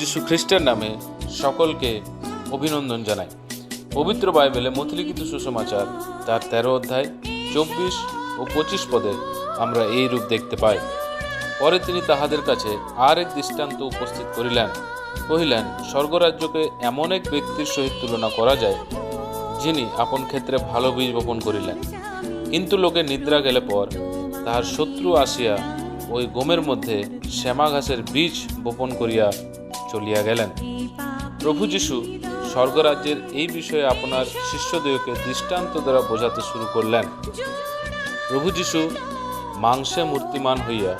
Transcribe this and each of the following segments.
যীশু খ্রিস্টের নামে সকলকে অভিনন্দন জানাই। পবিত্র বাইবেলে মথলিখিত সুসমাচার, তার তেরো অধ্যায়, চব্বিশ ও পঁচিশ পদে আমরা এই রূপ দেখতে পাই। পরে তিনি তাহাদের কাছে আর এক দৃষ্টান্ত উপস্থিত করিলেন, কহিলেন, স্বর্গরাজ্যকে এমন এক ব্যক্তির সহিত তুলনা করা যায়, যিনি আপন ক্ষেত্রে ভালো বীজ বপন করিলেন। কিন্তু লোকে নিদ্রা গেলে পর তাহার শত্রু আসিয়া ওই গোমের মধ্যে শ্যামা ঘাসের বীজ বপন করিয়া চলিয়া গেলেন। প্রভু যীশু স্বর্গরাজ্যের এই বিষয়ে আপনার শিষ্যদেরকে দৃষ্টান্ত দ্বারা বোঝাতে শুরু করলেন। প্রভু যীশু মাংসে মূর্তিমান হইয়া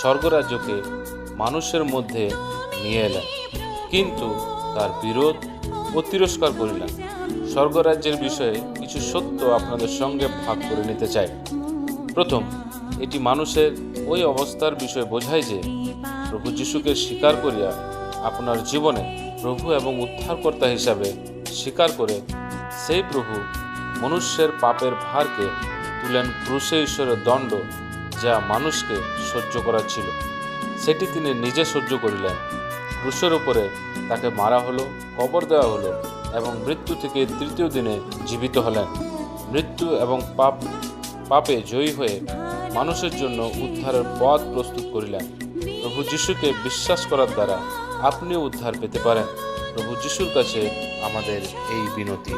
স্বর্গরাজ্যকে মানুষের মধ্যে নিয়ে এলেন, কিন্তু তার বিরোধ ও তিরস্কার করিলেন। স্বর্গরাজ্যের বিষয়ে কিছু সত্য আপনাদের সঙ্গে ভাগ করে নিতে চাই। প্রথম, এটি মানুষের ওই অবস্থার বিষয়ে বোঝায় যে প্রভু যিশুকে স্বীকার করিয়া আপনার জীবনে প্রভু এবং উদ্ধারকর্তা হিসাবে স্বীকার করে সেই প্রভু মনুষ্যের পাপের ভারকে তুলেন ক্রুশে ঈশ্বরের দণ্ড যা মানুষকে সহ্য করার ছিল। সেটি তিনি নিজে সহ্য করিলেন। ক্রুশের উপরে তাকে মারা হলো, কবর দেওয়া হলো এবং মৃত্যু থেকে তৃতীয় দিনে জীবিত হলেন। মৃত্যু এবং পাপ, পাপে জয়ী হয়ে মানুষের জন্য উদ্ধারের পথ প্রস্তুত করিলেন। প্রভু যিশুকে বিশ্বাস করার দ্বারা আপনিও উদ্ধার পেতে পারেন। প্রভু যিশুর কাছে আমাদের এই বিনতি।